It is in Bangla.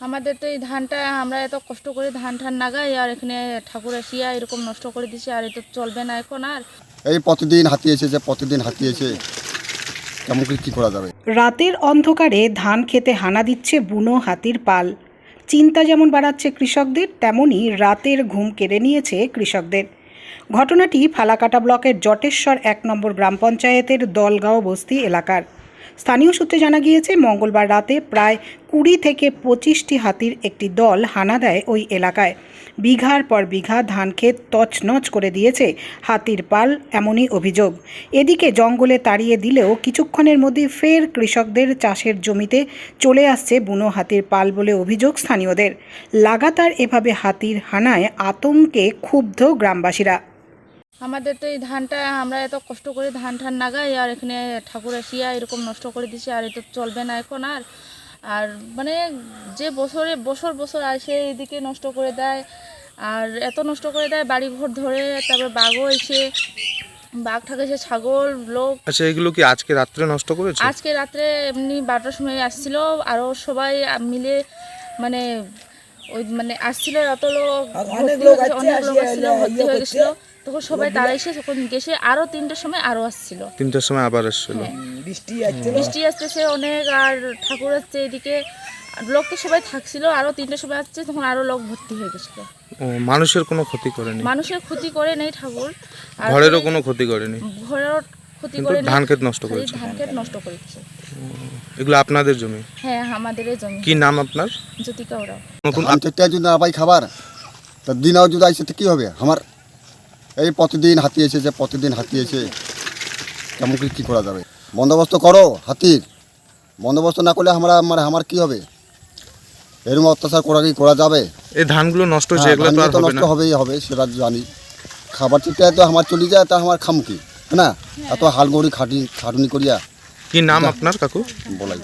আমাদের তো এই ধানটা আমরা এত কষ্ট করে ধান ঠান লাগাই আর এখানে ঠাকুর আসিয়া এরকম নষ্ট করে দিছে আর এটা চলবে না এখন আর। এই প্রতিদিন হাতি এসেছে প্রতিদিন হাতি এসে কেমন করে কী করা যাবে? রাতের অন্ধকারে ধান খেতে হানা দিচ্ছে বুনো হাতির পাল। চিন্তা যেমন বাড়াচ্ছে কৃষকদের তেমনই রাতের ঘুম কেড়ে নিয়েছে কৃষকদের। ঘটনাটি ফালাকাটা ব্লকের জটেশ্বর এক নম্বর গ্রাম পঞ্চায়েতের দলগাঁও বস্তি এলাকার। স্থানীয় সূত্রে জানা গিয়েছে, মঙ্গলবার রাতে প্রায় কুড়ি থেকে পঁচিশটি হাতির একটি দল হানা দেয় ওই এলাকায়। বিঘার পর বিঘা ধান ক্ষেত তছনছ করে দিয়েছে হাতির পাল এমনই অভিযোগ। এদিকে জঙ্গলে তাড়িয়ে দিলেও কিছুক্ষণের মধ্যে ফের কৃষকদের চাষের জমিতে চলে আসছে বুনো হাতির পাল বলে অভিযোগ স্থানীয়দের। লাগাতার এভাবে হাতির হানায় আতঙ্কে ক্ষুব্ধ গ্রামবাসীরা। আমাদের তো এই ধানটা আমরা এত কষ্ট করে ধান ঠান লাগাই আর এখানে ঠাকুর আসিয়া এরকম নষ্ট করে দিছে আর এটা চলবে না এখন আর। আর মানে যে বছরে বছর বছর আসে এদিকে নষ্ট করে দেয় আর এত নষ্ট করে দেয় বাড়ি ঘর ধরে তারপর বাঘও এসে বাঘ ঠাকেছে ছাগল লোক। আচ্ছা এগুলো কি আজকে রাত্রে নষ্ট করেছে? আজকে রাত্রে এমনি বারোটার সময় আসছিল আরও সবাই মিলে মানে ওই মানে আসছিল এত লোক অনেক লোক আসছিল ভর্তি হয়ে গেছিল। তখন সবাই তারা এসে তখন গেছে আরও তিনটার সময় আরও আসছিল। তিনটার সময় আবার এসেছিল বৃষ্টি আসতেছে অনেক আর ঠাকুর আসছে এদিকে। লোক তো সবাই থাকছিল আরও তিনটার সময় আসছে তখন আরও লোক ভর্তি হয়ে গেছিল। মানুষের কোনো ক্ষতি করেনি? মানুষের ক্ষতি করে নেই ঠাকুর। আর ঘরেরও কোনো ক্ষতি করেনি? ঘরেরও ক্ষতি করে ধান ক্ষেত নষ্ট করেছে। ধান ক্ষেত নষ্ট করেছে। এগুলো আপনাদের জমি? হ্যাঁ আমাদের জমি। কি নাম আপনার? জ্যোতিকা ওরাও। নতুন থেকে যদি না পাই খাবার তা দিনাও যদি তো কী হবে? আমার এই প্রতিদিন হাতি এসেছে প্রতিদিন হাতি এসে কেমন করে কী করা যাবে? বন্দোবস্ত করো হাতির। বন্দোবস্ত না করলে আমরা মানে আমার কি হবে? এরকম অত্যাচার করা কি করা যাবে? এই ধানগুলো নষ্ট হয়েছে হ্যাঁ, এগুলো তো নষ্ট হবেই হবে সেটা জানি। খাবার ঠিক তো আমার চলে যায় তা আমার খাম কি না এত হালগড়ি খাটি খাটুনি করিয়া কি নাম আপনার কাকু বলাই।